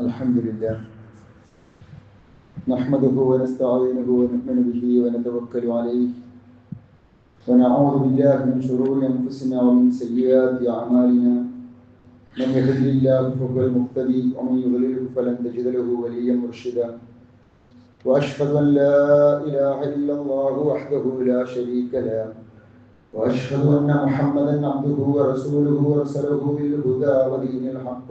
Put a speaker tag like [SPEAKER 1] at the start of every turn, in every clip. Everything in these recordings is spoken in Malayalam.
[SPEAKER 1] الحمد لله. نحمده ونستعينه ونؤمن به ونتوكل عليه. ونعوذ بالله من شرور أنفسنا ومن سيئات أعمالنا. من يهد الله فهو المهتدي ومن يضلله فلن تجد له وليا مرشدا. وأشهد أن لا إله إلا الله وحده لا شريك له. وأشهد أن محمدا عبده ورسوله ارسله بالهدى ودين الحق.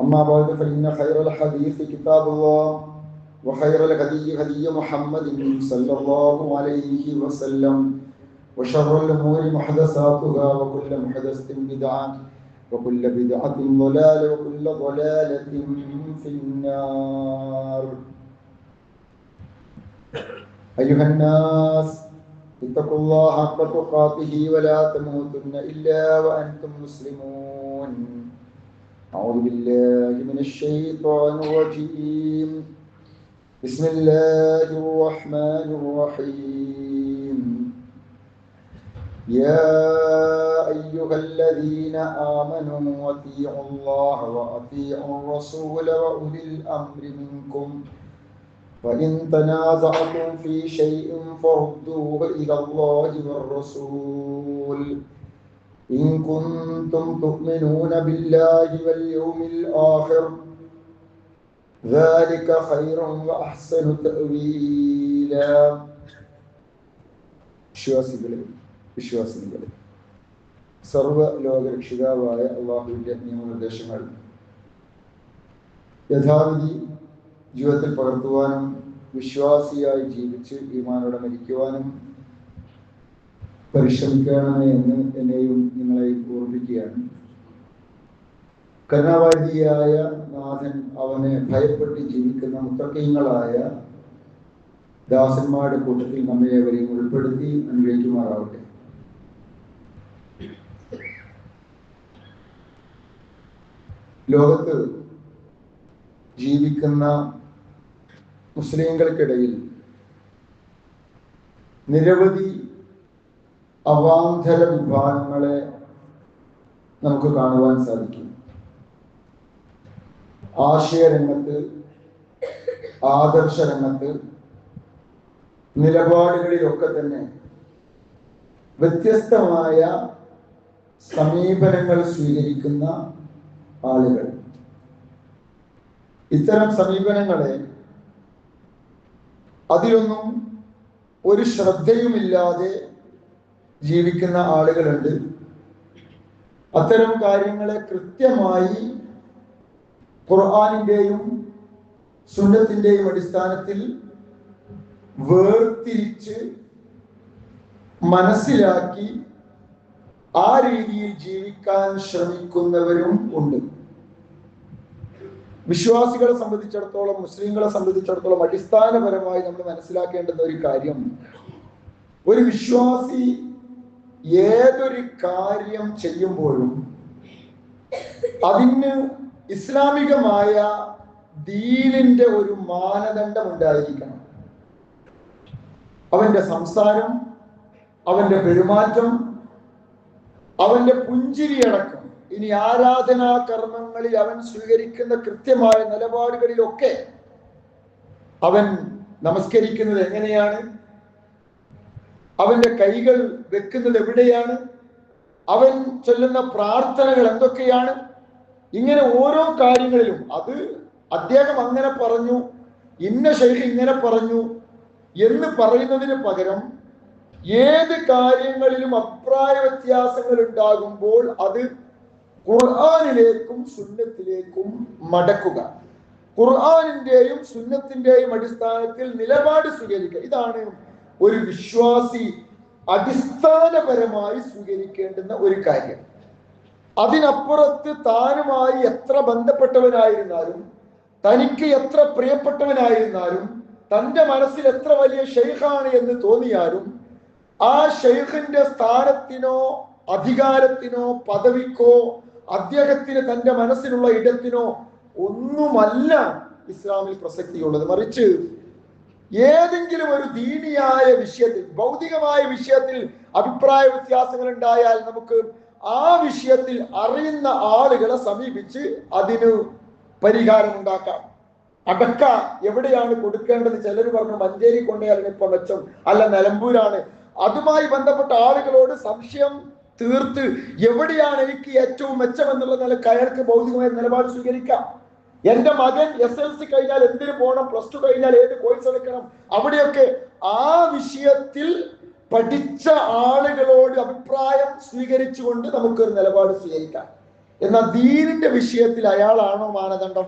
[SPEAKER 1] أما بعد فإن خير الحديث كتاب الله وخير الهدي هدي محمد صلى الله عليه وسلم وشر الأمور محدثاتها وكل محدثة بدعة وكل بدعة ضلالة وكل ضلالة في النار. أيها الناس اتقوا الله حق تقاته ولا تموتن إلا وأنتم مسلمون. أعوذ بالله من الشيطان الرجيم. بسم الله الرحمن الرحيم. يا أيها الذين آمنوا أطيعوا الله وأطيعوا الرسول وأولي الأمر منكم. فإن تنازعتم في شيء فردوه إلى الله والرسول. إن كنتم تؤمنون بالله واليوم الآخر ذلك خير وأحسن تأويلا വിശ്വാസികളെ വിശ്വാസിനികളെ സർവ ലോകരക്ഷിതാവായ അള്ളാഹുവിൻ്റെ നിയമനിർദ്ദേശങ്ങൾ യഥാവിധി ജീവിതത്തിൽ പകർത്തുവാനും വിശ്വാസിയായി ജീവിച്ച് ഈമാനോടെ മരിക്കുവാനും പരിശ്രമിക്കണമേ എന്ന് എന്നെയും നിങ്ങളെയും ഓർമ്മിക്കുകയാണ് കരുണാവാരിയായ നാഥൻ അവനെ ഭയപ്പെട്ട് ജീവിക്കുന്ന മുത്തക്കീങ്ങളായ ദാസന്മാരുടെ കൂട്ടത്തിൽ നമ്മെ അവരെയും ഉൾപ്പെടുത്തി അനുഗ്രഹിക്കുമാറാവട്ടെ. ലോകത്ത് ജീവിക്കുന്ന മുസ്ലിങ്ങൾക്കിടയിൽ നിരവധി അവാന്തര വിഭാഗങ്ങളെ നമുക്ക് കാണുവാൻ സാധിക്കും. ആശയരംഗത്ത് ആദർശ രംഗത്ത് നിലപാടുകളിലൊക്കെ തന്നെ വ്യത്യസ്തമായ സമീപനങ്ങൾ സ്വീകരിക്കുന്ന ആളുകൾ. ഇത്തരം സമീപനങ്ങളെ അതിലൊന്നും ഒരു ശ്രദ്ധയുമില്ലാതെ ജീവിക്കുന്ന ആളുകളുണ്ട്. അത്തരം കാര്യങ്ങളെ കൃത്യമായി ഖുർആാനിന്റെയും സുന്നത്തിന്റെയും അടിസ്ഥാനത്തിൽ വേർതിരിച്ച് മനസ്സിലാക്കി ആ രീതിയിൽ ജീവിക്കാൻ ശ്രമിക്കുന്നവരും ഉണ്ട്. വിശ്വാസികളെ സംബന്ധിച്ചിടത്തോളം മുസ്ലിങ്ങളെ സംബന്ധിച്ചിടത്തോളം അടിസ്ഥാനപരമായി നമ്മൾ മനസ്സിലാക്കേണ്ടുന്ന ഒരു കാര്യം ഒരു വിശ്വാസി ഏതൊരു കാര്യം ചെയ്യുമ്പോഴും അതിന് ഇസ്ലാമികമായ ദീനിന്റെ ഒരു മാനദണ്ഡം ഉണ്ടായിരിക്കണം. അവന്റെ സംസാരം അവന്റെ പെരുമാറ്റം അവന്റെ പുഞ്ചിരിയടക്കം ഇനി ആരാധനാ കർമ്മങ്ങളിൽ അവൻ സ്വീകരിക്കുന്ന കൃത്യമായ നിലപാടുകളിലൊക്കെ അവൻ നമസ്കരിക്കുന്നത് എങ്ങനെയാണ്? അവന്റെ കൈകൾ വെക്കുന്നത് എവിടെയാണ്? അവൻ ചൊല്ലുന്ന പ്രാർത്ഥനകൾ എന്തൊക്കെയാണ്? ഇങ്ങനെ ഓരോ കാര്യങ്ങളിലും അത് അദ്ദേഹം അങ്ങനെ പറഞ്ഞു ഇന്ന ശൈലി ഇങ്ങനെ പറഞ്ഞു എന്ന് പറയുന്നതിന് പകരം ഏത് കാര്യങ്ങളിലും അഭിപ്രായ വ്യത്യാസങ്ങൾ ഉണ്ടാകുമ്പോൾ അത് ഖുർആാനിലേക്കും സുന്നത്തിലേക്കും മടക്കുക. ഖുർആാനിന്റെയും സുന്നത്തിന്റെയും അടിസ്ഥാനത്തിൽ നിലപാട് സ്വീകരിക്കുക. ഇതാണ് ഒരു വിശ്വാസി അടിസ്ഥാനപരമായി സ്വീകരിക്കേണ്ടുന്ന ഒരു കാര്യം. അതിനപ്പുറത്ത് താനുമായി എത്ര ബന്ധപ്പെട്ടവനായിരുന്നാലും തനിക്ക് എത്ര പ്രിയപ്പെട്ടവനായിരുന്നാലും തന്റെ മനസ്സിൽ എത്ര വലിയ ഷെയ്ഖാണ് എന്ന് തോന്നിയാലും ആ ഷെയ്ഖിന്റെ സ്ഥാനത്തിനോ അധികാരത്തിനോ പദവിക്കോ അദ്ദേഹത്തിന് തന്റെ മനസ്സിലുള്ള ഇടത്തിനോ ഒന്നുമല്ല ഇസ്ലാമിൽ പ്രസക്തിയുള്ളത്. മറിച്ച് ഏതെങ്കിലും ഒരു ദീനിയായ വിഷയത്തിൽ ഭൗതികമായ വിഷയത്തിൽ അഭിപ്രായ വ്യത്യാസങ്ങൾ ഉണ്ടായാൽ നമുക്ക് ആ വിഷയത്തിൽ അറിയുന്ന ആളുകളെ സമീപിച്ച് അതിന് പരിഹാരം ഉണ്ടാക്കാം. അടക്ക എവിടെയാണ് കൊടുക്കേണ്ടത്? ചിലർ പറഞ്ഞു മഞ്ചേരി കൊണ്ടുപോയാലും ഇപ്പൊ മെച്ചം. അല്ല നിലമ്പൂരാണ്. അതുമായി ബന്ധപ്പെട്ട ആളുകളോട് സംശയം തീർത്ത് എവിടെയാണ് എനിക്ക് ഏറ്റവും മെച്ചം എന്നുള്ള നിലയ്ക്ക് അയാൾക്ക് ഭൗതികമായ നിലപാട് സ്വീകരിക്കാം. എന്റെ മകൻ എസ് എൽ സി കഴിഞ്ഞാൽ എന്തിനു പോകണം? പ്ലസ് ടു കഴിഞ്ഞാൽ ഏത് കോഴ്സ് എടുക്കണം? അവിടെയൊക്കെ ആ വിഷയത്തിൽ പഠിച്ച ആളുകളോട് അഭിപ്രായം സ്വീകരിച്ചുകൊണ്ട് നമുക്കൊരു നിലപാട് സ്വീകരിക്കാം. എന്നാൽ ദീനിന്റെ വിഷയത്തിൽ അയാളാണോ മാനദണ്ഡം?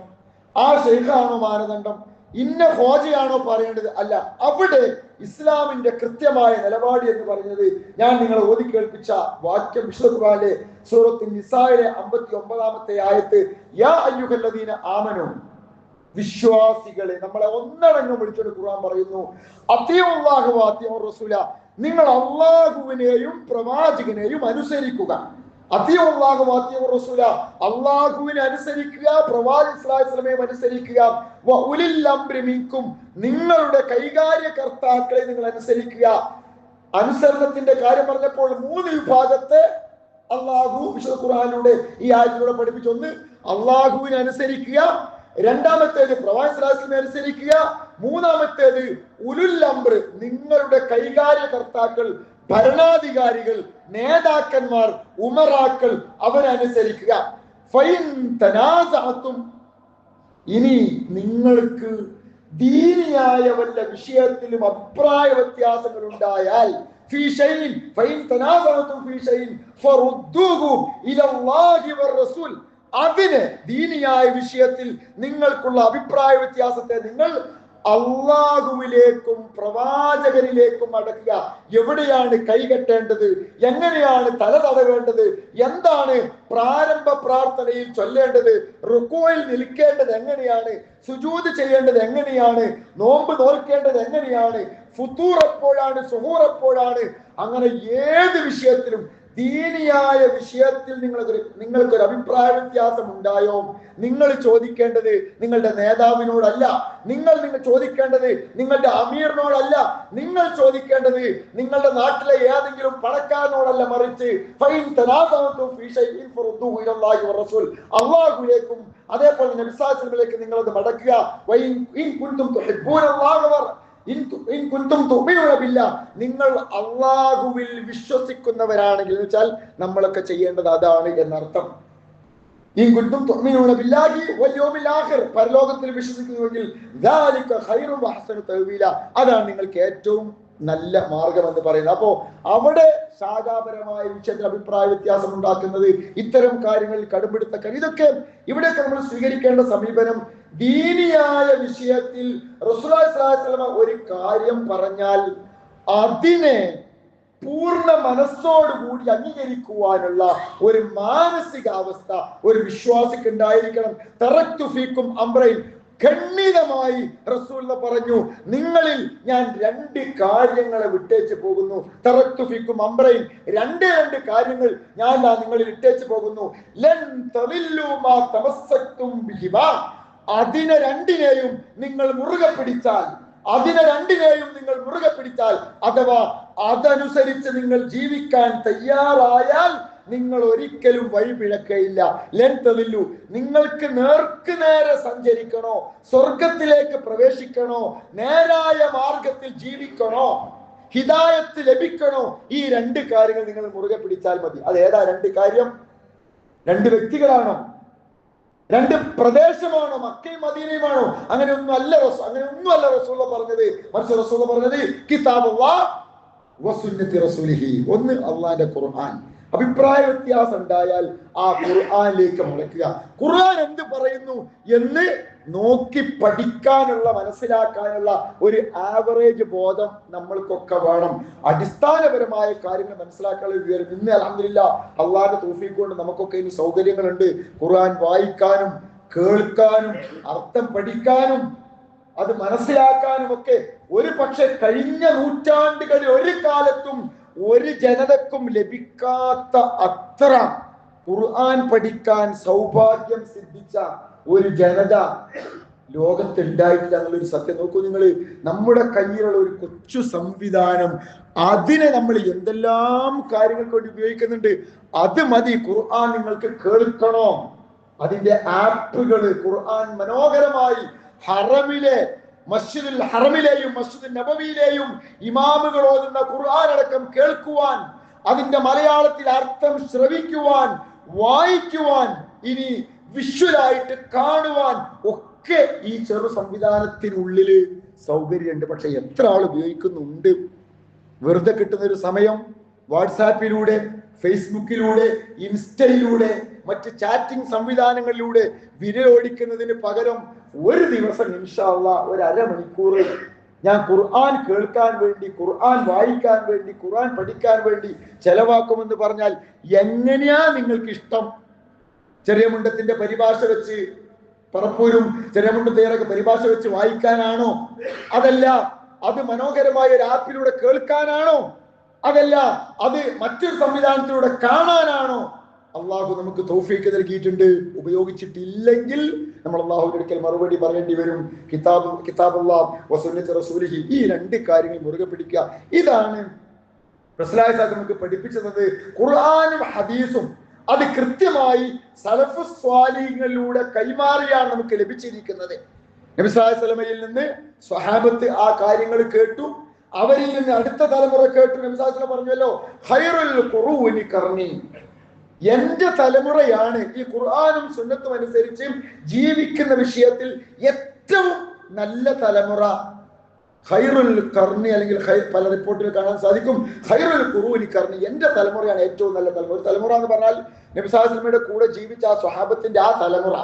[SPEAKER 1] ആ ഷെയ്ഖാണോ മാനദണ്ഡം? ഇന്ന ഹോജയാണോ പറയേണ്ടത്? അല്ല അവിടെ ഇസ്ലാമിന്റെ കൃത്യമായ നിലപാട് എന്ന് പറഞ്ഞത് ഞാൻ നിങ്ങളെ ഓതി കേൾപ്പിച്ച വാക്യം ഖുർആനിലെ സൂറത്ത് നിസായിലെ അമ്പത്തി ഒമ്പതാമത്തെ ആയത്ത് യാ അയ്യുഹല്ലദീന ആമനു. വിശ്വാസികളെ നമ്മളെ ഒന്നടങ്കം വിളിച്ചൊരു ഖുർആൻ പറയുന്നു അത്തിയുള്ളാഹു അത്തിയോ റസൂല. നിങ്ങൾ അള്ളാഹുവിനെയും പ്രവാചകനെയും അനുസരിക്കുക. അത്തിയുള്ളാഹു അത്തിയോ റസൂല. അള്ളാഹുവിനെ അനുസരിക്കുക പ്രവാചകനെയും അനുസരിക്കുക. ഉലില്ലംബ്രമിക്കും നിങ്ങളുടെ കൈകാര്യകർത്താക്കളെ നിങ്ങൾ അനുസരിക്കുക. അനുസരണത്തിന്റെ കാര്യം പറഞ്ഞപ്പോൾ മൂന്ന് വിഭാഗത്തെ അള്ളാഹു വിശുദ്ധ ഖുർആാനിലൂടെ ഈ ആയത്തിലൂടെ പഠിപ്പിച്ചു. ഒന്ന് അള്ളാഹുവിനെ അനുസരിക്കുക. രണ്ടാമത്തേത് പ്രവാസിനെ അനുസരിക്കുക. മൂന്നാമത്തേത് ഉലുല്ലംബ്ര് നിങ്ങളുടെ കൈകാര്യകർത്താക്കൾ ഭരണാധികാരികൾ നേതാക്കന്മാർ ഉമറാക്കൾ അവരനുസരിക്കുക. ഇനി നിങ്ങൾക്ക് ദീനിയായ വല്ല വിഷയത്തിലും അഭിപ്രായ വ്യത്യാസങ്ങൾ ഉണ്ടായാൽ അതിന് ദീനിയായ വിഷയത്തിൽ നിങ്ങൾക്കുള്ള അഭിപ്രായ വ്യത്യാസത്തെ നിങ്ങൾ അള്ളാഹുവിലേക്കും പ്രവാചകരിലേക്കും അടക്കുക. എവിടെയാണ് കൈകെട്ടേണ്ടത് എങ്ങനെയാണ് തല തടവേണ്ടത്? എന്താണ് പ്രാരംഭ പ്രാർത്ഥനയിൽ ചൊല്ലേണ്ടത്? റുക്കോയിൽ നിൽക്കേണ്ടത് എങ്ങനെയാണ്? സുജൂത് ചെയ്യേണ്ടത് എങ്ങനെയാണ്? നോമ്പ് നോൽക്കേണ്ടത് എങ്ങനെയാണ്? ഫുത്തൂർ എപ്പോഴാണ് സുഹൂർ എപ്പോഴാണ് അങ്ങനെ ഏത് വിഷയത്തിലും ദീനിയായ വിഷയത്തിൽ നിങ്ങൾക്ക് നിങ്ങൾക്കൊരു അഭിപ്രായ വ്യത്യാസം ഉണ്ടായോ? നിങ്ങൾ ചോദിക്കേണ്ടത് നിങ്ങളുടെ നേതാവിനോടല്ല. നിങ്ങൾ നിങ്ങൾ ചോദിക്കേണ്ടത് നിങ്ങളുടെ അമീറിനോടല്ല. നിങ്ങൾ ചോദിക്കേണ്ടത് നിങ്ങളുടെ നാട്ടിലെ ഏതെങ്കിലും പണക്കാരനോടല്ല മറിച്ച് അള്ളാഹുലേക്കും അതേപോലെ നിങ്ങൾ അത് മടക്കുക. നിങ്ങൾ അള്ളാഹുവിൽ വിശ്വസിക്കുന്നവരാണെങ്കിൽ എന്ന് വെച്ചാൽ നമ്മളൊക്കെ ചെയ്യേണ്ടത് അതാണ് എന്നർത്ഥം. ഈ കുൻതും തുഅ്മിനൂന ബില്ലാഹി ആഖിർ. പരലോകത്തിൽ വിശ്വസിക്കുന്നുവെങ്കിൽ അതാണ് നിങ്ങൾക്ക് ഏറ്റവും നല്ല മാർഗം എന്ന് പറയുന്നത് അപ്പോ അവിടെ ശാഖാപരമായ വിഷയത്തിൽ അഭിപ്രായ വ്യത്യാസം ഉണ്ടാക്കുന്നത് ഇത്തരം കാര്യങ്ങളിൽ കടുപിടുത്തക്ക ഇതൊക്കെ ഇവിടെയൊക്കെ നമ്മൾ സ്വീകരിക്കേണ്ട സമീപനം ദീനിയായ വിഷയത്തിൽ ഒരു കാര്യം പറഞ്ഞാൽ അതിനെ പൂർണ മനസ്സോടുകൂടി അംഗീകരിക്കുവാനുള്ള ഒരു മാനസികാവസ്ഥ ഒരു വിശ്വാസിക്ക് ഉണ്ടായിരിക്കണം. തറക്തു ഫീക്കും അംബ്രൈൻ ഖണ്ഡിതമായി റസൂല്ല പറഞ്ഞു നിങ്ങളിൽ ഞാൻ രണ്ട് കാര്യങ്ങളെ വിട്ടേച്ച് പോകുന്നു. തറക്തു ഫീക്കും അംബ്രൈൻ രണ്ട് രണ്ട് കാര്യങ്ങൾ ഞാൻ നിങ്ങളിൽ ഇട്ടേച്ച് പോകുന്നു. അതിനെ രണ്ടിനെയും നിങ്ങൾ മുറുകെ പിടിച്ചാൽ അതിനെ രണ്ടിനെയും നിങ്ങൾ മുറുകെ പിടിച്ചാൽ അഥവാ അതനുസരിച്ച് നിങ്ങൾ ജീവിക്കാൻ തയ്യാറായാൽ നിങ്ങൾ ഒരിക്കലും വഴിപിഴക്കയില്ല ലെൻ തെളില്ലു നിങ്ങൾക്ക് നേർക്ക് നേരെ സഞ്ചരിക്കണോ? സ്വർഗത്തിലേക്ക് പ്രവേശിക്കണോ? നേരായ മാർഗത്തിൽ ജീവിക്കണോ? ഹിതായത്ത് ലഭിക്കണോ? ഈ രണ്ട് കാര്യങ്ങൾ നിങ്ങൾ മുറുകെ പിടിച്ചാൽ മതി. അത് ഏതാ രണ്ട് കാര്യം? രണ്ട് വ്യക്തികളാണോ? രണ്ട് പ്രദേശമാണോ? മക്കയും മദീനയുമാണോ? അങ്ങനെ ഒന്നും അല്ല അങ്ങനെ ഒന്നും അല്ല റസൂള്ള പറഞ്ഞത്. മറിച്ച് റസൂള്ള പറഞ്ഞത് കിതാബ് ഒന്ന് അള്ളാന്റെ ഖുർആൻ. അഭിപ്രായ വ്യത്യാസം ഉണ്ടായാൽ ആ ഖുർആാനിലേക്ക് മുളയ്ക്കുക. ഖുർആൻ എന്ത് പറയുന്നു എന്ന് നോക്കി പഠിക്കാനുള്ള മനസ്സിലാക്കാനുള്ള ഒരു ആവറേജ് ബോധം നമ്മൾക്കൊക്കെ വേണം. അടിസ്ഥാനപരമായ കാര്യങ്ങൾ മനസ്സിലാക്കാനുള്ള വിവരം ഇന്ന് അലഹമില്ല അള്ളാഹിന്റെ തൂഫീക്ക് കൊണ്ട് നമുക്കൊക്കെ ഇനി സൗകര്യങ്ങളുണ്ട്. ഖുർആൻ വായിക്കാനും കേൾക്കാനും അർത്ഥം പഠിക്കാനും അത് മനസ്സിലാക്കാനും ഒക്കെ ഒരു പക്ഷെ കഴിഞ്ഞ നൂറ്റാണ്ടുകളിൽ ഒരു കാലത്തും ഒരു ജനതക്കും ലഭിക്കാത്ത അത്ര ഖുർആൻ പഠിക്കാൻ സൗഭാഗ്യം സിദ്ധിച്ച ഒരു ജനത ലോകത്ത് ഉണ്ടായിട്ടില്ല എന്നുള്ളൊരു സത്യം. നോക്കൂ നിങ്ങൾ നമ്മുടെ കയ്യിലുള്ള ഒരു കൊച്ചു സംവിധാനം അതിനെ നമ്മൾ എന്തെല്ലാം കാര്യങ്ങൾക്ക് വേണ്ടി ഉപയോഗിക്കുന്നുണ്ട് അത് മതി. ഖുർആൻ നിങ്ങൾക്ക് കേൾക്കണോ? അതിന്റെ ആപ്പുകൾ ഖുർആൻ മനോഹരമായി ഹറമിലെ മസ്ജിദുൽ ഹറമിലെയും മസ്ജിദുൽ നബവിയിലെയും ഇമാമുകൾ ഓതുന്ന ഖുർആൻ അടക്കം കേൾക്കുവാൻ അതിന്റെ മലയാളത്തിൽ അർത്ഥം ശ്രവിക്കുവാൻ വായിക്കുവാൻ ഇനി വിഷ്വലായിട്ട് കാണുവാൻ ഒക്കെ ഈ ചെറു സംവിധാനത്തിനുള്ളിൽ സൗകര്യമുണ്ട്. പക്ഷെ എത്ര ആൾ ഉപയോഗിക്കുന്നുണ്ട്? വെറുതെ കിട്ടുന്ന ഒരു സമയം വാട്സാപ്പിലൂടെ ഫേസ്ബുക്കിലൂടെ ഇൻസ്റ്റയിലൂടെ മറ്റ് ചാറ്റിംഗ് സംവിധാനങ്ങളിലൂടെ വിരലോടിക്കുന്നതിന് പകരം ഒരു ദിവസം ഇൻഷാല്ല ഒരു അരമണിക്കൂർ ഞാൻ ഖുർആൻ കേൾക്കാൻ വേണ്ടി ഖുർആൻ വായിക്കാൻ വേണ്ടി ഖുർആൻ പഠിക്കാൻ വേണ്ടി ചെലവാക്കുമെന്ന് പറഞ്ഞാൽ എങ്ങനെയാ നിങ്ങൾക്ക് ഇഷ്ടം ചെറിയ മുണ്ടത്തിന്റെ പരിഭാഷ വെച്ച് പറപ്പൂരും ചെറിയ മുണ്ടത്തേറൊക്കെ പരിഭാഷ വെച്ച് വായിക്കാനാണോ? അതല്ല അത് മനോഹരമായ ഒരു ആപ്പിലൂടെ കേൾക്കാനാണോ? അതല്ല അത് മറ്റൊരു സംവിധാനത്തിലൂടെ കാണാനാണോ? അള്ളാഹു നമുക്ക് തൗഫീക്ക് നൽകിയിട്ടുണ്ട്. ഉപയോഗിച്ചിട്ടില്ലെങ്കിൽ നമ്മൾ അള്ളാഹുവിന്റെ ഒരിക്കൽ മറുപടി പറയേണ്ടി വരും. കിതാബ് കിതാബ് വസുന്നത്ത് റസൂലിഹി. ഈ രണ്ട് കാര്യങ്ങൾ മുറുകെ പിടിക്കുക. ഇതാണ് നമുക്ക് പഠിപ്പിച്ചത്. ഖുർആാനും ഹദീസും അത് കൃത്യമായി സലഫ് സ്വാലിങ്ങളിലൂടെ കൈമാറിയാണ് നമുക്ക് ലഭിച്ചിരിക്കുന്നത്. നബി നിന്ന് സ്വഹാബത്ത് ആ കാര്യങ്ങൾ കേട്ടു. അവരിൽ നിന്ന് അടുത്ത തലമുറ കേട്ടു. നബി പറഞ്ഞല്ലോ ഹൈറുൽ ഖുറൂനി കർണി. എന്റെ തലമുറയാണ് ഈ ഖുർആാനും സുന്നത്തും അനുസരിച്ച് ജീവിക്കുന്ന വിഷയത്തിൽ ഏറ്റവും നല്ല തലമുറ. ഖൈറുൽ കർണി അല്ലെങ്കിൽ ഖൈ- പല റിപ്പോർട്ടിൽ കാണാൻ സാധിക്കും. ഖൈറുൽ കുറുവിനി കർണി എന്റെ തലമുറയാണ് ഏറ്റവും നല്ല തലമുറ. ഒരു തലമുറ എന്ന് പറഞ്ഞാൽ നബി സാഹസ്ലമയുടെ കൂടെ ജീവിച്ച ആ സ്വഹാബത്തിന്റെ ആ തലമുറ.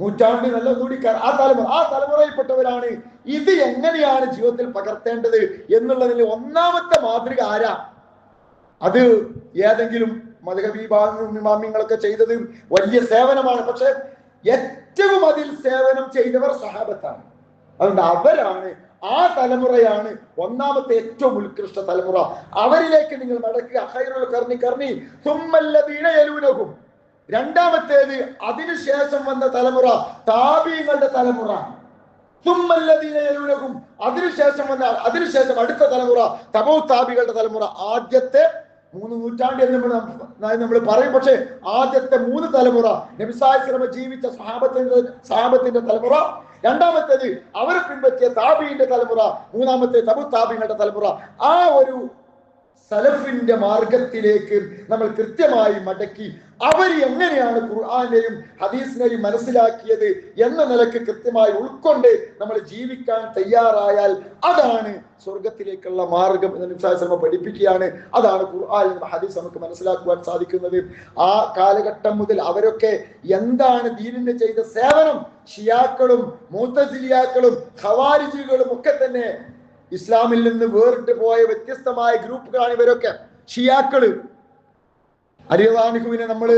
[SPEAKER 1] നൂറ്റാണ്ട് നല്ല കൂടി ആ തലമുറ ആ തലമുറയിൽപ്പെട്ടവരാണ്. ഇത് എങ്ങനെയാണ് ജീവിതത്തിൽ പകർത്തേണ്ടത് എന്നുള്ളതിൽ ഒന്നാമത്തെ മാതൃക ആരാ? അത് ഏതെങ്കിലും മതകവിഭാഗങ്ങളൊക്കെ ചെയ്തത് വലിയ സേവനമാണ്. പക്ഷെ ഏറ്റവും അതിൽ സേവനം ചെയ്തവർ സഹാബത്താണ്. അതുകൊണ്ട് അവരാണ് ആ തലമുറയാണ് ഒന്നാമത്തെ ഏറ്റവും ഉത്കൃഷ്ട തലമുറ. അവരിലേക്ക് നിങ്ങൾ മടക്കുക. അഹൈറുൽ കർണി കർണി സുമ്മല്ലദീന യലൂനഹും. രണ്ടാമത്തേത് അതിനുശേഷം വന്ന തലമുറ താപീങ്ങളുടെ തലമുറ. തുമ്മല്ലതീനയലൂനകും അതിനുശേഷം വന്ന അതിനുശേഷം അടുത്ത തലമുറ തബൗ താപികളുടെ തലമുറ. ആദ്യത്തെ മൂന്ന് നൂറ്റാണ്ട് എന്ന് നമ്മൾ നമ്മൾ പറയും പക്ഷേ ആദ്യത്തെ മൂന്ന് തലമുറ നബിസാസ്ലമ ജീവിച്ച സഹാബത്തിന്റെ സഹാബത്തിന്റെ തലമുറ. രണ്ടാമത്തേത് അവരെ പിൻപറ്റിയ താബീന്റെ തലമുറ. മൂന്നാമത്തെ തബു താബിങ്ങളുടെ തലമുറ. ആ ഒരു സലഫിന്റെ മാർഗത്തിലേക്ക് നമ്മൾ കൃത്യമായി മടക്കി. അവർ എങ്ങനെയാണ് ഖുർആാനെയും ഹദീസിനെയും മനസ്സിലാക്കിയത് എന്ന നിലയ്ക്ക് കൃത്യമായി ഉൾക്കൊണ്ട് നമ്മൾ ജീവിക്കാൻ തയ്യാറായാൽ അതാണ് സ്വർഗത്തിലേക്കുള്ള മാർഗം എന്ന് നിസ്സാസമ പഠിപ്പിക്കുകയാണ്. അതാണ് ഖുർആൻ ഹദീസ് നമുക്ക് മനസ്സിലാക്കുവാൻ സാധിക്കുന്നത്. ആ കാലഘട്ടം മുതൽ അവരൊക്കെ എന്താണ് ദീനിന് ചെയ്ത സേവനം? ഷിയാക്കളും മൂത്തസിലിയാക്കളും ഖവാരിജികളും ഒക്കെ തന്നെ ഇസ്ലാമിൽ നിന്ന് വേറിട്ട് പോയ വ്യത്യസ്തമായ ഗ്രൂപ്പുകളാണ് ഇവരൊക്കെ. ഷിയാക്കൾ. അരിവാനുഹുവിനെ നമ്മൾ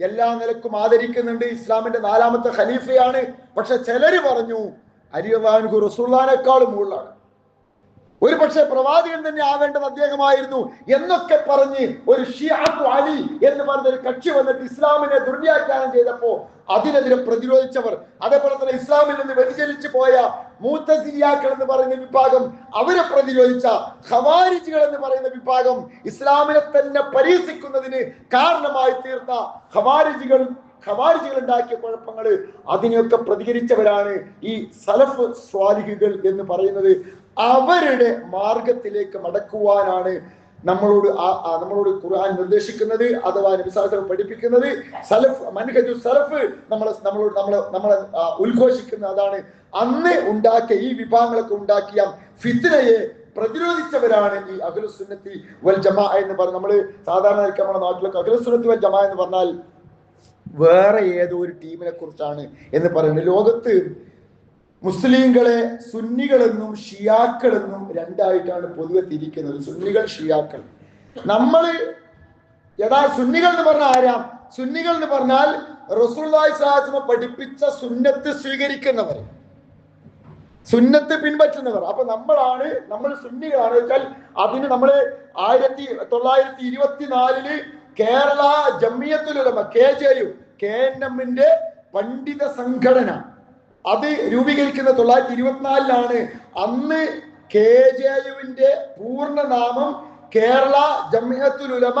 [SPEAKER 1] എല്ലാ നിലക്കും ആദരിക്കുന്നുണ്ട്. ഇസ്ലാമിന്റെ നാലാമത്തെ ഖലീഫയാണ്. പക്ഷെ ചിലര് പറഞ്ഞു അരിവാനുഹു റസൂള്ളാനേക്കാളും മുകളിലാണ്. ഒരു പക്ഷേ പ്രവാചകൻ തന്നെ ആവേണ്ടത് അദ്ദേഹമായിരുന്നു എന്നൊക്കെ പറഞ്ഞ് ഒരു ഷിയാഖു അലി എന്ന് പറഞ്ഞ ഒരു കക്ഷി വന്നിട്ട് ഇസ്ലാമിനെ ദുർവ്യാഖ്യാനം ചെയ്തപ്പോ അതിനെതിരെ പ്രതിരോധിച്ചവർ. അതേപോലെ തന്നെ ഇസ്ലാമിൽ നിന്ന് വ്യതിചലിച്ചു പോയ മൂത്തസിയാക്കൾ എന്ന് പറയുന്ന വിഭാഗം അവരെ പ്രതിരോധിച്ച ഖവാരിജികൾ എന്ന് പറയുന്ന വിഭാഗം ഇസ്ലാമിനെ തന്നെ പരിഹസിക്കുന്നതിന് കാരണമായി തീർത്ത ഖവാരിജികൾ ഖവാരിജികൾ ഉണ്ടാക്കിയ കുഴപ്പങ്ങൾ അതിനെയൊക്കെ പ്രതികരിച്ചവരാണ് ഈ സലഫ് സ്വാലിഹികൾ എന്ന് പറയുന്നത്. അവരുടെ മാർഗത്തിലേക്ക് മടക്കുവാനാണ് നമ്മളോട് നമ്മളോട് ഖുർആൻ നിർദ്ദേശിക്കുന്നത് അഥവാ നബിസാസം പഠിപ്പിക്കുന്നത്. സലഫ് മൻഹജു സലഫ് നമ്മളെ നമ്മളോട് നമ്മളെ നമ്മളെ ഉദ്ഘോഷിക്കുന്ന അതാണ്. അന്ന് ഉണ്ടാക്കിയ ഈ വിഭാഗങ്ങളൊക്കെ ഉണ്ടാക്കിയ ഫിത്നയെ പ്രതിരോധിച്ചവരാണ് ഈ അഖിലുസുന്നത്തി വൽ ജമാ എന്ന് പറഞ്ഞ നമ്മൾ സാധാരണ നമ്മുടെ നാട്ടിലൊക്കെ അഖിലുസുന്നത്തി വൽ ജമാ എന്ന് പറഞ്ഞാൽ വേറെ ഏതോ ഒരു ടീമിനെ കുറിച്ചാണ് എന്ന് പറയുന്നത്. ലോകത്ത് മുസ്ലിങ്ങളെ സുന്നികളെന്നും ഷിയാക്കളെന്നും രണ്ടായിട്ടാണ് പൊതുവെ തിരിക്കുന്നത്. സുന്നികൾ ഷിയാക്കൾ. നമ്മൾ യഥാ സുന്നികൾ എന്ന് പറഞ്ഞാൽ ആരാ? സുന്നികൾ എന്ന് പറഞ്ഞാൽ അലൈഹി പഠിപ്പിച്ച സുന്നത്ത് സ്വീകരിക്കുന്നവർ. സുന്നത്ത് പിൻപറ്റുന്നവർ. അപ്പൊ നമ്മളാണ് നമ്മൾ സുന്നികളാണ് വെച്ചാൽ അതിന് നമ്മൾ ആയിരത്തി തൊള്ളായിരത്തി ഇരുപത്തിനാലിൽ Kerala Jamiyyathul Ulama K J U K N എമ്മിന്റെ പണ്ഡിത സംഘടന. അത് രൂപീകരിക്കുന്ന തൊള്ളായിരത്തി ഇരുപത്തിനാലിലാണ് അന്ന് കെ ജെ യുവിന്റെ പൂർണനാമം കേരള ജമ്മിയത്തുലമ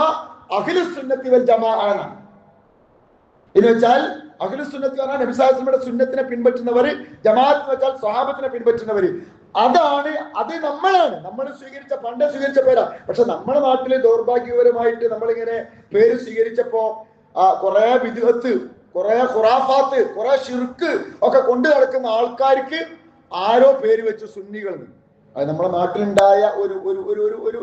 [SPEAKER 1] അഖിലുസുന്നത്തി വൽ ജമാ ആണ് എന്ന് വെച്ചാൽ അഖിലുസുന്നത്തി പറഞ്ഞാൽ നബിസാസ്ലമയുടെ സുന്നത്തിനെ പിൻപറ്റുന്നവർ ജമാഅത്ത് എന്ന് വെച്ചാൽ സ്വഹാബത്തിനെ പിൻപറ്റുന്നവര്. അതാണ് അത് നമ്മളാണ്. നമ്മൾ സ്വീകരിച്ച പണ്ട് സ്വീകരിച്ച പേരാ പക്ഷെ നമ്മുടെ നാട്ടിലെ ദൗർഭാഗ്യപരമായിട്ട് നമ്മളിങ്ങനെ പേര് സ്വീകരിച്ചപ്പോ കുറെ വിധത്ത് കുറെ ഖുറാഫാത്ത് കുറെ ഷിർക്ക് ഒക്കെ കൊണ്ടു നടക്കുന്ന ആൾക്കാർക്ക് ആരോ പേര് വെച്ച് സുന്നികൾ. അത് നമ്മുടെ നാട്ടിലുണ്ടായ ഒരു ഒരു ഒരു ഒരു ഒരു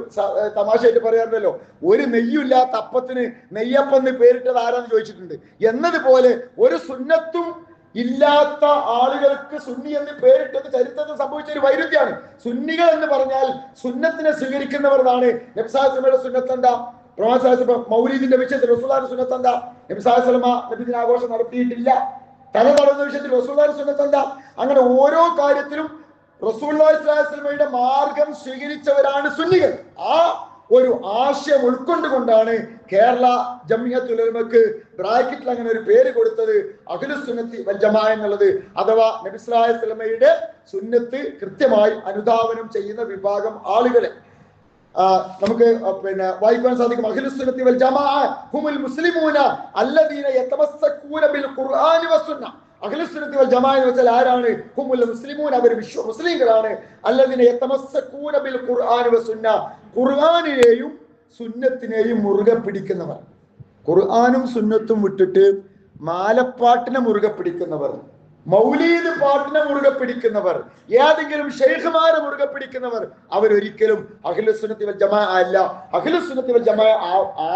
[SPEAKER 1] തമാശയായിട്ട് പറയാറുണ്ടല്ലോ. ഒരു നെയ്യില്ലാത്ത അപ്പത്തിന് നെയ്യപ്പം എന്ന് പേരിട്ടത് ആരാന്ന് ചോദിച്ചിട്ടുണ്ട്. എന്നതുപോലെ ഒരു സുന്നത്തും ഇല്ലാത്ത ആളുകൾക്ക് സുന്നി എന്ന് പേരിട്ടത് ചരിത്രത്തിൽ സംഭവിച്ച ഒരു വൈരുദ്ധ്യമാണ്. സുന്നികൾ എന്ന് പറഞ്ഞാൽ സുന്നത്തിനെ സ്വീകരിക്കുന്നവർ എന്നാണ്. നബ്സാസിമയുടെ സുന്നത്ത് എന്താ? പ്രവാസാസ്ലമ മൗലീദിന്റെ വിഷയത്തിൽ റസൂലാന്റെ സുനത്തന്ത നബിസാഹിസ്ലമ നബിദിന ആഘോഷം നടത്തിയിട്ടില്ല. തല നടന്ന വിഷയത്തിൽ റസൂലാന്റെ സുനത്തന്ത അങ്ങനെ ഓരോ കാര്യത്തിലും റസൂള്ളയുടെ മാർഗം സ്വീകരിച്ചവരാണ് സുന്നികൾ. ആ ഒരു ആശയം ഉൾക്കൊണ്ടുകൊണ്ടാണ് കേരള ജമിയത്തുലമക്ക് ബ്രാക്കറ്റിൽ അങ്ങനെ ഒരു പേര് കൊടുത്തത് അഖിലു സുന്നത്തി വജമ എന്നുള്ളത്. അഥവാ നബിസ്ലായ സ്വലമയുടെ സുന്നത്ത് കൃത്യമായി അനുധാവനം ചെയ്യുന്ന വിഭാഗം ആളുകളെ. നമുക്ക് പിന്നെ വായിക്കാൻ സാധിക്കും. അഖിലുസുന്നത്തി വൽ ജമാഅ ഹുമുൽ മുസ്ലിമൂന അല്ലദീന യതമസ്സകൂന ബിൽ ഖുർആനി വസുന്ന അഖിലുസുന്നത്തി വൽ ജമാഅ എന്ന് വെച്ചാൽ ആരാണ്? ഹുമുൽ മുസ്ലിമൂന. അവർ വിശ്വ മുസ്ലിങ്ങളാണ്. അല്ലദീന യതമസ്സകൂന ബിൽ ഖുർആനി വസുന്ന ഖുർആനിനെയും സുന്നത്തിനെയും മുറുകെ പിടിക്കുന്നവർ. ഖുർആനും സുന്നത്തും വിട്ടിട്ട് മാലപ്പാട്ടിനെ മുറുകെ പിടിക്കുന്നവർ. മൗലീദ് പാട്ടിനെ മുറുകെ പിടിക്കുന്നവർ ഏതെങ്കിലും ഷെയ്ഖുമാരെ മുറുകെ പിടിക്കുന്നവർ അവരൊരിക്കലും അഖിലുസുന്നത്തി വൽ ജമാ അല്ല. അഖിലുസുന്നത്തി വൽ ജമാ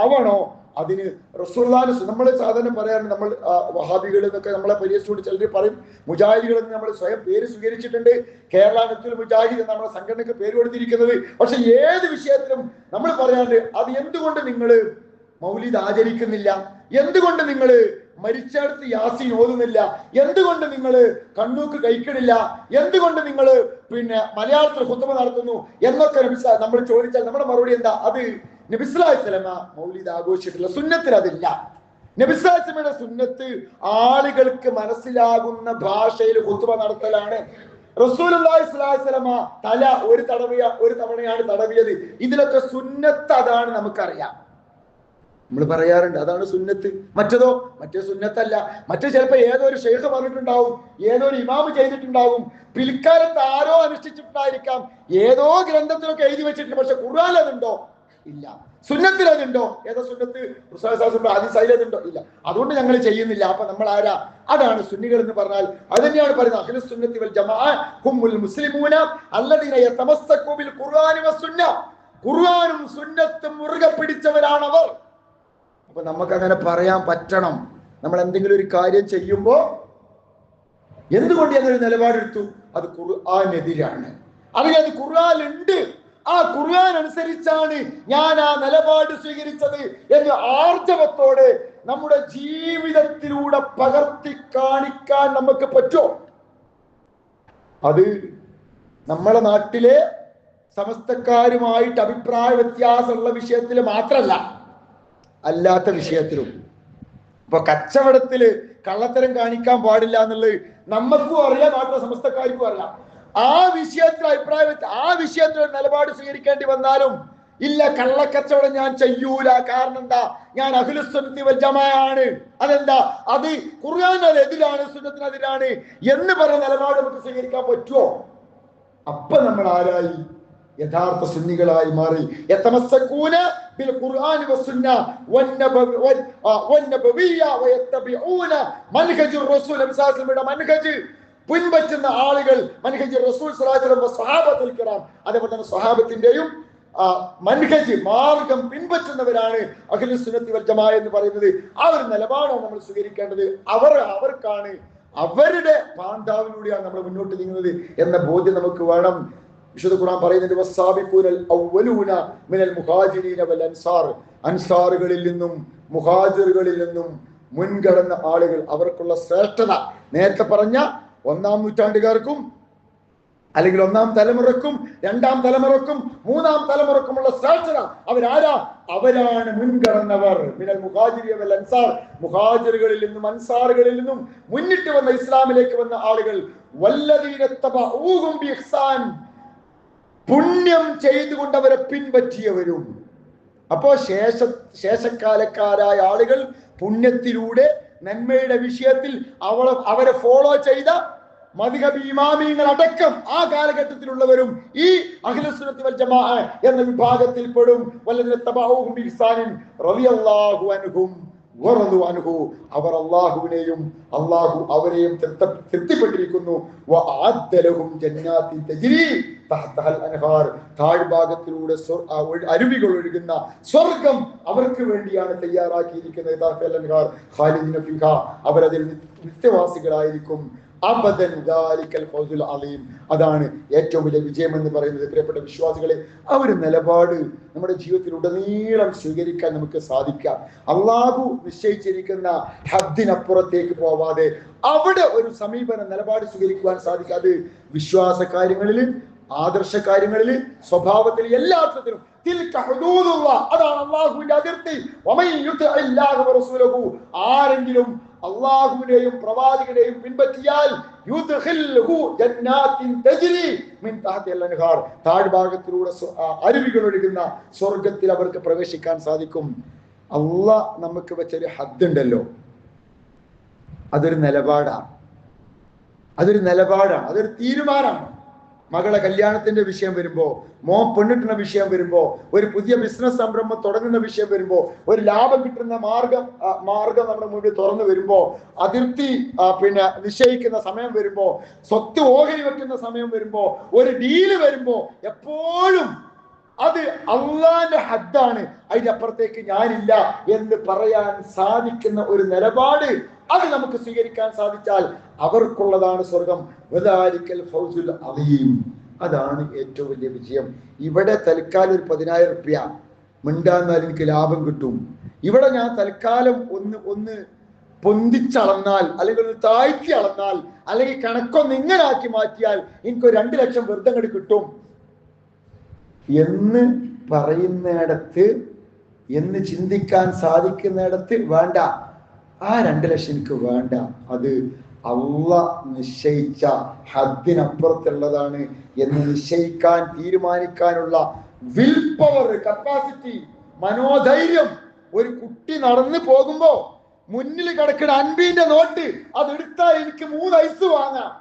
[SPEAKER 1] ആവണോ? അതിന് റസൂള്ളാന് നമ്മൾ സാധാരണ പറയാറുണ്ട് നമ്മൾ വഹാബികൾ എന്നൊക്കെ നമ്മളെ പരിഹസിച്ചുകൊണ്ട് ചിലർ പറയും. മുജാഹിദികൾ എന്ന് നമ്മൾ സ്വയം പേര് സ്വീകരിച്ചിട്ടുണ്ട്. കേരള നത്തുൽ മുജാഹിദ് എന്ന നമ്മുടെ സംഘടനയ്ക്ക് പേര് കൊടുത്തിരിക്കുന്നത്. പക്ഷെ ഏത് വിഷയത്തിലും നമ്മൾ പറയാറുണ്ട് അത് എന്തുകൊണ്ട് നിങ്ങൾ മൗലിദ് ആചരിക്കുന്നില്ല? എന്തുകൊണ്ട് നിങ്ങൾ മരിച്ചെടുത്ത് യാസീൻ ഓതുന്നില്ല. എന്തുകൊണ്ട് നിങ്ങൾ കണ്ണൂക്ക് കഴിക്കണില്ല? എന്തുകൊണ്ട് നിങ്ങൾ പിന്നെ മലയാളത്തിൽ ഹുത്തമ നടത്തുന്നു എന്നൊക്കെ നമ്മൾ ചോദിച്ചാൽ നമ്മുടെ മറുപടി എന്താ? അത് നബിസ്ലാഹി സ്വലമ ആഘോഷിച്ചിട്ടില്ല സുന്നത്തിൽ അതില്ല. നബിസ്ലാസ്ലമയുടെ സുന്നത്ത് ആളുകൾക്ക് മനസ്സിലാകുന്ന ഭാഷയിൽ കുത്തുമ നടത്തലാണ്. വസല്ലമ തല ഒരു തടവിയ ഒരു തവണയാണ് തടവിയത്. ഇതിലൊക്കെ സുന്നത്ത് അതാണ് നമുക്കറിയാം. നമ്മൾ പറയാറുണ്ട് അതാണ് സുന്നത്ത്. മറ്റതോ മറ്റേ സുന്നത്തല്ല. മറ്റേ ചിലപ്പോൾ ഏതോ ഒരു ഷെയ്ഖ് പറഞ്ഞിട്ടുണ്ടാവും ഏതോ ഒരു ഇമാമ് ചെയ്തിട്ടുണ്ടാവും. പിൽക്കാലത്ത് ആരോ അനുഷ്ഠിച്ചിട്ടുണ്ടായിരിക്കാം. ഏതോ ഗ്രന്ഥത്തിലൊക്കെ എഴുതി വെച്ചിട്ടുണ്ട് പക്ഷെ ഖുർആൻ അതുണ്ടോ? ഇല്ല. സുന്നത്തിൽ അതുണ്ടോ? ഏതോ സുന്നത്ത്? ആദിസായിൽ അതുണ്ടോ? ഇല്ല. അതുകൊണ്ട് ഞങ്ങൾ ചെയ്യുന്നില്ല. അപ്പൊ നമ്മൾ ആരാ അതാണ് സുന്നികൾ എന്ന് പറഞ്ഞാൽ അത് തന്നെയാണ് പറയുന്നത്. അഖിലു മുസ്ലിമൂന അല്ലദീന യതമസ്സകു ബിൽ ഖുർആനും സുന്നത്തും മുറുകെ പിടിച്ചവരാണവർ. അപ്പൊ നമുക്ക് അങ്ങനെ പറയാൻ പറ്റണം. നമ്മൾ എന്തെങ്കിലും ഒരു കാര്യം ചെയ്യുമ്പോ എന്തുകൊണ്ട് ഞങ്ങൾ നിലപാടെടുത്തു? അത് ഖുർആാനെതിരാണ്. അതിന് അത് ഉണ്ട് ആ ഖുർആൻ അനുസരിച്ചാണ് ഞാൻ ആ നിലപാട് സ്വീകരിച്ചത് എന്ന് ആർജവത്തോടെ നമ്മുടെ ജീവിതത്തിലൂടെ പകർത്തി കാണിക്കാൻ നമുക്ക് പറ്റുമോ അത് നമ്മളെ നാട്ടിലെ സമസ്തക്കാരുമായിട്ട് അഭിപ്രായ വ്യത്യാസമുള്ള വിഷയത്തിൽ മാത്രല്ല അല്ലാത്ത വിഷയത്തിലും. ഇപ്പൊ കച്ചവടത്തിൽ കള്ളത്തരം കാണിക്കാൻ പാടില്ല എന്നുള്ളത് നമുക്കും അറിയാം നാട്ടിലെ സമസ്തക്കാർക്കും അറിയാം. ആ വിഷയത്തിൽ അഭിപ്രായം ആ വിഷയത്തിൽ ഒരു നിലപാട് സ്വീകരിക്കേണ്ടി വന്നാലും ഇല്ല കള്ളക്കച്ചവടം ഞാൻ ചെയ്യൂല. കാരണം എന്താ? ഞാൻ അഖിലുസുന്നത്തി വൽ ജമാഅയാണ് അതെന്താ? അത് ഖുർആൻ എതിരാണ് സുന്നത്തിനെതിരാണ് എന്ന് പറഞ്ഞ നിലപാട് നമുക്ക് സ്വീകരിക്കാൻ പറ്റുമോ? അപ്പൊ നമ്മൾ ആരായി? യഥാർത്ഥ സുന്നികളായി മാറി. പിൻപറ്റുന്ന ആളുകൾ റസൂൽ കിറാം. അതേപോലെ മൻഹജ് മാർഗം പിൻപറ്റുന്നവരാണ് അഖിലു സുന്നത്തി എന്ന് പറയുന്നത്. ആ ഒരു നിലപാടാണ് നമ്മൾ സ്വീകരിക്കേണ്ടത്. അവർ അവർക്കാണ് അവരുടെ പാണ്ഡാവിലൂടെയാണ് നമ്മൾ മുന്നോട്ട് നീങ്ങുന്നത് എന്ന ബോധ്യം നമുക്ക് വേണം. വിശുദ്ധ ഖുർആൻ പറയുന്നുണ്ട് അൻസാർ. അൻസാറുകളിൽ നിന്നും മുഹാജിറുകളിൽ നിന്നും മുൻകടന്ന ആളുകൾ അവർക്കുള്ള ശ്രേഷ്ഠത. നേരത്തെ പറഞ്ഞ ഒന്നാം നൂറ്റാണ്ടുകാർക്കും അല്ലെങ്കിൽ ഒന്നാം തലമുറക്കും രണ്ടാം തലമുറക്കും മൂന്നാം തലമുറക്കുമുള്ള ശ്രേഷ്ഠത. അവരാരാ? അവരാണ് മുൻകടന്നവർ. മിനൽ മുഹാജിരി വൽ അൻസാർ. മുഹാജിറുകളിൽ നിന്നും അൻസാറുകളിൽ നിന്നും മുന്നിട്ട് വന്ന ഇസ്ലാമിലേക്ക് വന്ന ആളുകൾ വല്ലദീന ഊഹും പുണ്യം ചെയ്തുകൊണ്ട് അവരെ പിൻപറ്റിയവരും. അപ്പോ ശേഷ ശേഷക്കാലക്കാരായ ആളുകൾ പുണ്യത്തിലൂടെ നന്മയുടെ വിഷയത്തിൽ അവളെ അവരെ ഫോളോ ചെയ്ത മധുഹബ് ഇമാമിയങ്ങൾ അടക്കം ആ കാലഘട്ടത്തിലുള്ളവരും ഈ അഖിലസുനത്തി വൽ ജമാ എന്ന വിഭാഗത്തിൽ പെടും വല്ലതിനെ തബഊഹും വറദു അൻഹു അവർ അള്ളാഹുവിനെയും അള്ളാഹു അവരെയും തൃപ്ത- തൃപ്തിപ്പെട്ടിരിക്കുന്നു. താഴ്ഭാഗത്തിലൂടെ അരുവികൾ ഒഴുകുന്ന സ്വർഗം അവർക്ക് വേണ്ടിയാണ് തയ്യാറാക്കിയിരിക്കുന്നത്. അവരതിൽ നിത്യ- നിത്യവാസികളായിരിക്കും. അബദൻ ഫൗസുൽ അലീം. അതാണ് ഏറ്റവും വലിയ വിജയം എന്ന് പറയുന്നത്. പ്രിയപ്പെട്ട വിശ്വാസികളെ ആ ഒരു നിലപാട് നമ്മുടെ ജീവിതത്തിൽ ഉടനീളം സ്വീകരിക്കാൻ നമുക്ക് സാധിക്കാം. അള്ളാഹു നിശ്ചയിച്ചിരിക്കുന്ന ഹദ്ദിനപ്പുറത്തേക്ക് പോവാതെ അവിടെ ഒരു സമീപന നിലപാട് സ്വീകരിക്കുവാൻ സാധിക്കും. അത് വിശ്വാസ കാര്യങ്ങളിൽ ആദർശ കാര്യങ്ങളിൽ സ്വഭാവത്തിൽ എല്ലാ അർത്ഥത്തിലും. തിൽക അതാണ് അള്ളാഹുവിന്റെ അതിർത്തി. ആരെങ്കിലും അള്ളാഹുവിനെയും പ്രവാചകനെയും പിൻപറ്റിയാൽ താഴ്ഭാഗത്തിലൂടെ അരുവികൾ ഒഴുകുന്ന സ്വർഗത്തിൽ അവർക്ക് പ്രവേശിക്കാൻ സാധിക്കും. അള്ളാഹ് നമുക്ക് വെച്ചൊരു ഹദ് ഉണ്ടല്ലോ അതൊരു നിലപാടാണ്. അതൊരു നിലപാടാണ്. അതൊരു തീരുമാനമാണ്. മകളെ കല്യാണത്തിന്റെ വിഷയം വരുമ്പോ മോൻ പെണ്ണിട്ടുന്ന വിഷയം വരുമ്പോ ഒരു പുതിയ ബിസിനസ് സംരംഭം തുടങ്ങുന്ന വിഷയം വരുമ്പോ ഒരു ലാഭം കിട്ടുന്ന മാർഗം മാർഗം നമ്മുടെ മുന്നിൽ തുറന്നു വരുമ്പോ അതിർത്തി പിന്നെ നിശ്ചയിക്കുന്ന സമയം വരുമ്പോ സ്വത്ത് ഓഹരി വെക്കുന്ന സമയം വരുമ്പോ ഒരു ഡീൽ വരുമ്പോ എപ്പോഴും അത് അള്ളാന്റെ ഹദ്ദാണ്. അതിന്റെ അപ്പുറത്തേക്ക് ഞാനില്ല എന്ന് പറയാൻ സാധിക്കുന്ന ഒരു നിലപാട് അത് നമുക്ക് സ്വീകരിക്കാൻ സാധിച്ചാൽ അവർക്കുള്ളതാണ് സ്വർഗം. വദാലിക്കൽ ഫൗസുൽ അലീം അതാണ് ഏറ്റവും വലിയ വിജയം. ഇവിടെ തൽക്കാലം ഒരു പതിനായിരം റുപ്യ. മിണ്ടാന്നാൽ എനിക്ക് ലാഭം കിട്ടും. ഇവിടെ ഞാൻ തൽക്കാലം ഒന്ന് ഒന്ന് പൊന്തിച്ചളന്നാൽ അല്ലെങ്കിൽ ഒന്ന് താഴ്ത്തി അളന്നാൽ അല്ലെങ്കിൽ കണക്കൊന്ന് ഇങ്ങനെ ആക്കി മാറ്റിയാൽ എനിക്ക് രണ്ട് ലക്ഷം വെറുതെ അങ്ങോട്ട് കിട്ടും. എന്ന് പറയുന്നിടത്ത് എന്ന് ചിന്തിക്കാൻ സാധിക്കുന്നിടത്ത് വേണ്ട. ആ രണ്ട് ലക്ഷം എനിക്ക് വേണ്ട. അത് അള്ള നിശ്ചയിച്ച ഹദ്ദിനപ്പുറത്തുള്ളതാണ് എന്ന് നിശ്ചയിക്കാൻ തീരുമാനിക്കാനുള്ള വിൽ പവർ കപ്പാസിറ്റി മനോധൈര്യം ഒരു കുട്ടി നടന്നു പോകുമ്പോ മുന്നിൽ കിടക്കുന്ന അൻപീന്റെ നോട്ട് അത് എടുത്താൽ എനിക്ക് മൂന്ന് ഐസ് വാങ്ങാം.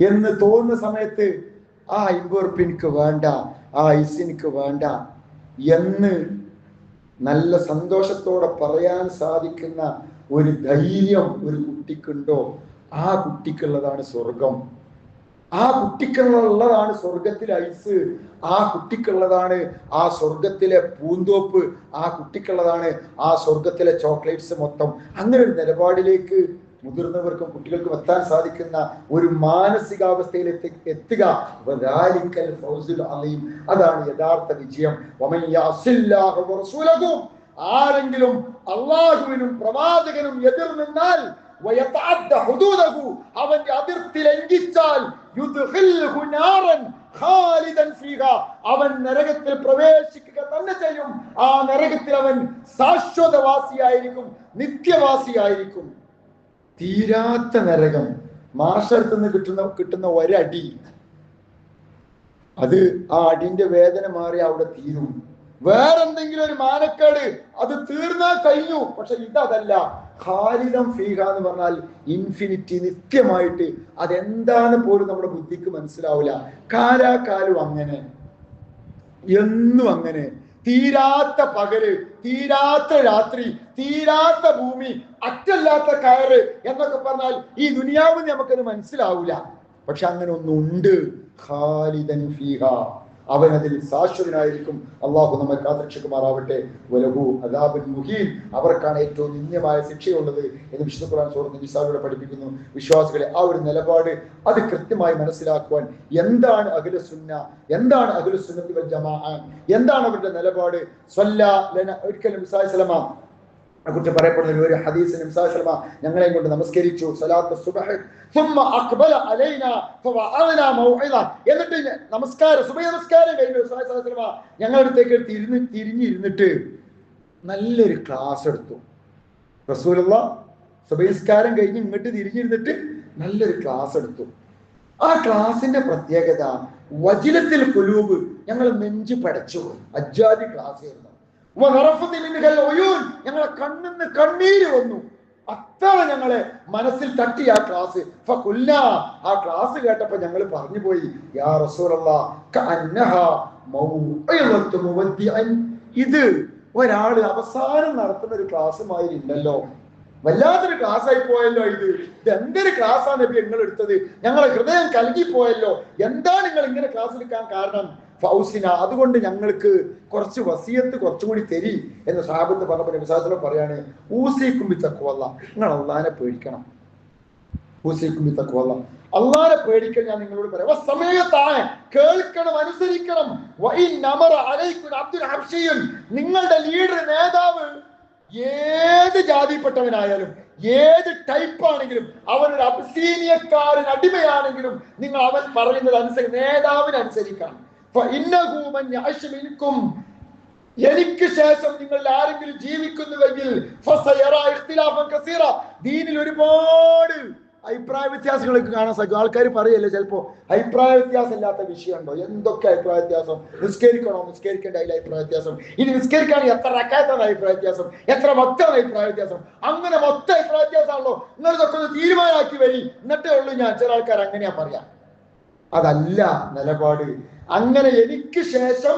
[SPEAKER 1] എന്ന് തോന്നുന്ന സമയത്ത് ആ അമ്പത് എനിക്ക് വേണ്ട ആ ഐസ് എനിക്ക് വേണ്ട എന്ന് നല്ല സന്തോഷത്തോടെ പറയാൻ സാധിക്കുന്ന ഒരു ധൈര്യം ഒരു കുട്ടിക്കുണ്ടോ? ആ കുട്ടിക്കുള്ളതാണ് സ്വർഗം. ആ കുട്ടിക്കുള്ളതാണ് സ്വർഗത്തിലെ ഐസ്. ആ കുട്ടിക്കുള്ളതാണ് ആ സ്വർഗത്തിലെ പൂന്തോപ്പ്. ആ കുട്ടിക്കുള്ളതാണ് ആ സ്വർഗത്തിലെ ചോക്ലേറ്റ്സ് മൊത്തം. അങ്ങനെ ഒരു നിലപാടിലേക്ക് മുതിർന്നവർക്കും കുട്ടികൾക്കും എത്താൻ സാധിക്കുന്ന ഒരു മാനസികാവസ്ഥയിൽ എത്തി എത്തുക അലീം. അതാണ് യഥാർത്ഥ വിജയം. ആരെങ്കിലും അള്ളാഹുവിനും പ്രവാചകനും എതിർ നിന്നാൽ അവന്റെ അതിർത്തി ലംഘിച്ചാൽ അവൻ നരകത്തിൽ പ്രവേശിക്കുക തന്നെ ചെയ്യും. ആ നരകത്തിൽ അവൻ ശാശ്വതവാസിയായിരിക്കും നിത്യവാസിയായിരിക്കും. തീരാത്ത നരകം മാഷടുത്ത് നിന്ന് കിട്ടുന്ന കിട്ടുന്ന ഒരടി. അത് ആ അടിന്റെ വേദന മാറി അവിടെ തീരും. വേറെന്തെങ്കിലും ഒരു മാനക്കേട് അത് തീർന്നാ കഴിഞ്ഞു. പക്ഷെ ഇതല്ല ഖാലിദം ഫീഹ എന്ന് പറഞ്ഞാൽ ഇൻഫിനിറ്റി നിത്യമായിട്ട് അതെന്താണ് പോലും നമ്മുടെ ബുദ്ധിക്ക് മനസ്സിലാവില്ല. കാലാകാലം അങ്ങനെ. എന്നും അങ്ങനെ. തീരാത്ത പകൽ തീരാത്ത രാത്രി തീരാത്ത ഭൂമി അറ്റല്ലാത്ത കയറ് എന്നൊക്കെ പറഞ്ഞാൽ ഈ ദുനിയാവ് നമുക്കത് മനസ്സിലാവില്ല പക്ഷെ അങ്ങനെ ഒന്നുണ്ട്. ഖാലിദൻ ഫീഹ. അവൻ അതിൽ ശാശ്വതനായിരിക്കും അള്ളാഹു നമ്മെ കാതരക്ഷകുമാറാവട്ടെ വലഹു അദാബുൻ മുഹീൻ. അവർക്കാണ് ഏറ്റവും നിന്ദ്യമായ ശിക്ഷയുള്ളത് എന്ന് വിശുദ്ധ ഖുർആൻ സൂറത്ത് പഠിപ്പിക്കുന്നു. വിശ്വാസികളെ ആ ഒരു നിലപാട് അത് കൃത്യമായി മനസ്സിലാക്കുവാൻ എന്താണ് അഖില സുന്ന എന്താണ് അഖിലസുന്നത്തി വൽ ജമാഅ എന്താണ് അവരുടെ നിലപാട്? സ്വല്ല ലന ഒരിക്കലും കുറിച്ച് പറയപ്പെടുന്ന ഒരു ഹദീസ് ശർമ്മ ഞങ്ങളെയും കൊണ്ട് നമസ്കരിച്ചു. സുബഹ്. എന്നിട്ട് നമസ്കാരം സുബൈ നമസ്കാരം കഴിഞ്ഞു ഞങ്ങളുടെ അടുത്തേക്ക് തിരിഞ്ഞ് തിരിഞ്ഞിരുന്നിട്ട് നല്ലൊരു ക്ലാസ് എടുത്തു. റസൂലുള്ള സുബഹിസ്കാരം കഴിഞ്ഞ് ഇങ്ങോട്ട് തിരിഞ്ഞിരുന്നിട്ട് നല്ലൊരു ക്ലാസ് എടുത്തു. ആ ക്ലാസിന്റെ പ്രത്യേകത വജിലത്തിൽ കുലൂബ് ഞങ്ങൾ നെഞ്ചു പടച്ചു. അജ്ജാതി ക്ലാസ് ആയിരുന്നു. ഞങ്ങളെ കണ്ണിന്ന് കണ്ണീര് വന്നു അത്ര ഞങ്ങളെ മനസ്സിൽ തട്ടി ആ ക്ലാസ് ആ ക്ലാസ് കേട്ടപ്പോ ഞങ്ങൾ പറഞ്ഞു പോയി യാ ഇത് ഒരാൾ അവസാനം നടത്തുന്ന ഒരു ക്ലാസ് ഉണ്ടല്ലോ. വല്ലാത്തൊരു ക്ലാസ് ആയി പോയല്ലോ ഇത്. ഇത് എന്തൊരു ക്ലാസ്സാണ് നബി നിങ്ങൾ എടുത്തത്? ഞങ്ങളെ ഹൃദയം കലങ്ങി പോയല്ലോ. എന്താ നിങ്ങൾ ഇങ്ങനെ ക്ലാസ് എടുക്കാൻ കാരണം? ഫൗസിന അതുകൊണ്ട് ഞങ്ങൾക്ക് കുറച്ച് വസിയത്ത് കുറച്ചുകൂടി തരി എന്ന് സാബിത്ത് പറഞ്ഞപ്പോൾ നബിസാസ്ലം പറയാണ് ഊസിക്കുമ്പി തക്കുവല്ല നിങ്ങൾ അള്ളാനെ പേടിക്കണം. ഊസിക്കുമ്പി തക്കുവല്ല അള്ളാനെ പേടിക്കാൻ ഞാൻ നിങ്ങളോട് പറയാം. സമയത്താണ്. കേൾക്കണം അനുസരിക്കണം. നിങ്ങളുടെ ലീഡർ നേതാവ് ഏത് ജാതിപ്പെട്ടവനായാലും ഏത് ടൈപ്പ് ആണെങ്കിലും ഒരു അബ്സീനിയക്കാരൻ അടിമയാണെങ്കിലും നിങ്ങൾ അവൻ പറയുന്നത് അനുസരിച്ച് നേതാവിന് അനുസരിക്കണം. എനിക്ക് ശേഷം നിങ്ങൾ ആരെങ്കിലും ജീവിക്കുന്നുവെങ്കിൽ ദീനിൽ ഒരുപാട് അഭിപ്രായ വ്യത്യാസങ്ങളൊക്കെ കാണാൻ സാധിക്കും. ആൾക്കാർ പറയല്ലേ ചിലപ്പോ അഭിപ്രായ വ്യത്യാസം ഇല്ലാത്ത വിഷയമുണ്ടോ? എന്തൊക്കെ അഭിപ്രായ വ്യത്യാസം? നിസ്കരിക്കണോ? നിസ്കരിക്കേണ്ട അതിൽ അഭിപ്രായ വ്യത്യാസം. ഇനി നിസ്കരിക്കുകയാണെങ്കിൽ എത്ര റക്കാത്താണ് അഭിപ്രായ വ്യത്യാസം? എത്ര മൊത്തം അഭിപ്രായ വ്യത്യാസം? അങ്ങനെ മൊത്തം അഭിപ്രായ വ്യത്യാസമാണല്ലോ. നിങ്ങൾ ഇതൊക്കെ ഒന്ന് തീരുമാനമാക്കി വരി. എന്നിട്ടേ ഉള്ളൂ ഞാൻ. ചില ആൾക്കാർ അങ്ങനെയാ പറയാം. അതല്ല നിലപാട്. അങ്ങനെ എനിക്ക് ശേഷം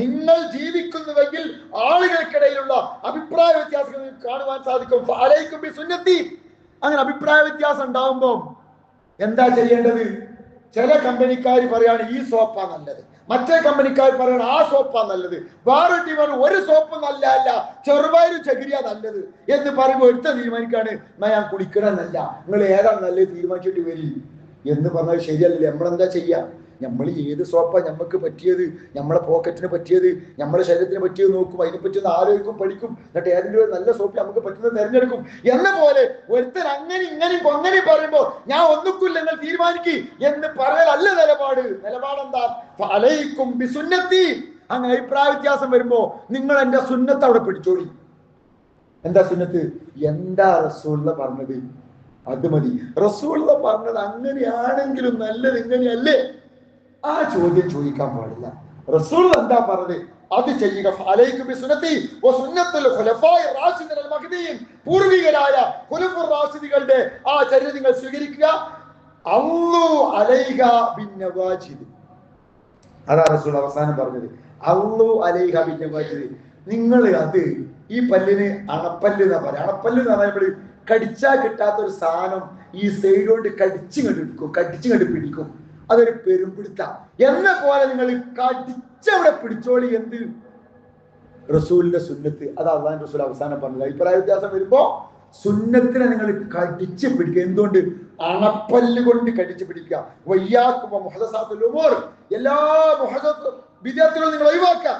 [SPEAKER 1] നിങ്ങൾ ജീവിക്കുന്നുവെങ്കിൽ ആളുകൾക്കിടയിലുള്ള അഭിപ്രായ വ്യത്യാസങ്ങൾ കാണുവാൻ സാധിക്കും. സുന്നത്തി. അങ്ങനെ അഭിപ്രായ വ്യത്യാസം ഉണ്ടാവുമ്പോൾ എന്താ ചെയ്യേണ്ടത്? ചില കമ്പനിക്കാർ പറയാണ് ഈ സോപ്പാ നല്ലത്. മറ്റേ കമ്പനിക്കാർ പറയാണ് ആ സോപ്പാ നല്ലത്. വേറെ ടീമാണ് ഒരു സോപ്പ് നല്ല അല്ല ചെറുപയർ ചകിരിയ നല്ലത്. എന്ന് പറയുമ്പോൾ എടുത്ത തീരുമാനിക്കാണ് എന്നാ ഞാൻ കുടിക്കണമെന്നല്ല നിങ്ങൾ ഏതാണ് നല്ലത് തീരുമാനിച്ചിട്ട് വരി? എന്ന് പറഞ്ഞാൽ ശരിയല്ലല്ലേ നമ്മളെന്താ ചെയ്യാ? നമ്മൾ ഏത് സോപ്പ നമ്മക്ക് പറ്റിയത്? നമ്മളെ പോക്കറ്റിന് പറ്റിയത്? നമ്മളെ ശരീരത്തിന് പറ്റിയത് നോക്കും. അതിനെ പറ്റി ഒന്ന് ആലോചിക്കും പഠിക്കും. എന്നിട്ട് ഏതെങ്കിലും ഒരു നല്ല സോപ്പ് നമുക്ക് പറ്റുന്നത് തിരഞ്ഞെടുക്കും. എന്ന പോലെ ഒരുത്തൻ അങ്ങനെ ഇങ്ങനെയും അങ്ങനെ പറയുമ്പോൾ ഞാൻ ഒന്നുക്കില്ല നിങ്ങൾ തീരുമാനിക്കി എന്ന് പറയലല്ല നിലപാട്. നിലപാടെന്താ? ഫലയിക്കും ബിസുന്നത്തി. അങ്ങനെ അഭിപ്രായ വ്യത്യാസം വരുമ്പോ നിങ്ങൾ എന്റെ സുന്നത്ത് അവിടെ പിടിച്ചോളി. എന്താ സുന്നത്ത്? എന്താ റസൂള്ള പറഞ്ഞത്? അത് മതി. റസൂള്ള പറഞ്ഞത് അങ്ങനെയാണെങ്കിലും നല്ലത് ഇങ്ങനെയല്ലേ? ആ ചോദ്യം ചോദിക്കാൻ പാടില്ല. റസൂൾ എന്താ പറഞ്ഞത്? അത് ചെയ്യുക പൂർവികരായ റാഷിദുകളുടെ ആ ചര്യ നിങ്ങൾ സ്വീകരിക്കുക. അള്ളു ബിൻ അതാ റസൂൽ അവസാനം പറഞ്ഞത്. അള്ളു അലൈഹ ബിന്നവാജിദ്. നിങ്ങൾ അത് ഈ പല്ലിന് അണപ്പല്ല് എന്നാ പറയാം. അണപ്പല്ല് എന്ന് പറഞ്ഞാൽ കടിച്ചാൽ കിട്ടാത്ത ഒരു സാധനം ഈ സൈഡ് കൊണ്ട് കടിച്ചു കണ്ടെടുക്കും കടിച്ചു കണ്ട് അതൊരു പെരുമ്പിടുത്ത എന്ന പോലെ നിങ്ങൾ കടിച്ചവിടെ പിടിച്ചോളി എന്ത്? റസൂലിന്റെ സുന്നത്ത്. അത് അള്ളാൻ റസൂൽ അവസാനം പറഞ്ഞത്. അഭിപ്രായ വ്യത്യാസം വരുമ്പോ സുന്നത്തിനെ നിങ്ങൾ കടിച്ചു പിടിക്കുക. എന്തുകൊണ്ട്? അണപ്പല്ല് കൊണ്ട് കടിച്ചു പിടിക്കുക. വയ്യാക്കുമ്പോ മുഹദസാത്തുൽ ഉമൂർ. എല്ലാ മുഹദത്തും ബിദഅത്തുകൾ നിങ്ങൾ ഒഴിവാക്കുക.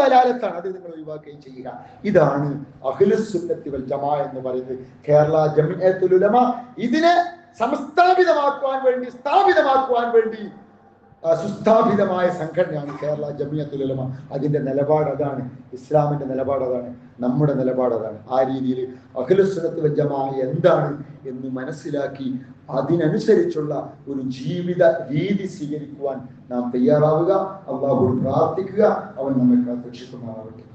[SPEAKER 1] വലാലത്താണ്. അത് നിങ്ങൾ ഒഴിവാക്കുകയും ചെയ്യുക. ഇതാണ് അഹ്ലുസ് സുന്നത്തി വൽ ജമാ എന്ന് പറയുന്നത് കേരള ജമിഅത്തുൽ ഉലമ. ഇതിനെ സംസ്ഥാപിതമാക്കുവാൻ വേണ്ടി സ്ഥാപിതമാക്കുവാൻ വേണ്ടി സുസ്ഥാപിതമായ സംഘടനയാണ് കേരള ജമിയത്തുൽ ഉലമ. അതിന്റെ നിലപാട് അതാണ്. ഇസ്ലാമിന്റെ നിലപാട് അതാണ്. നമ്മുടെ നിലപാട് അതാണ്. ആ രീതിയിൽ അഖിലസ്വരത്ത് വജമായ എന്താണ് എന്ന് മനസ്സിലാക്കി അതിനനുസരിച്ചുള്ള ഒരു ജീവിത രീതി സ്വീകരിക്കുവാൻ നാം തയ്യാറാവുക. അള്ളാഹു പ്രാർത്ഥിക്കുക. അവൻ നമ്മെ കാത്തുരക്ഷിക്കുമാറാവട്ടെ.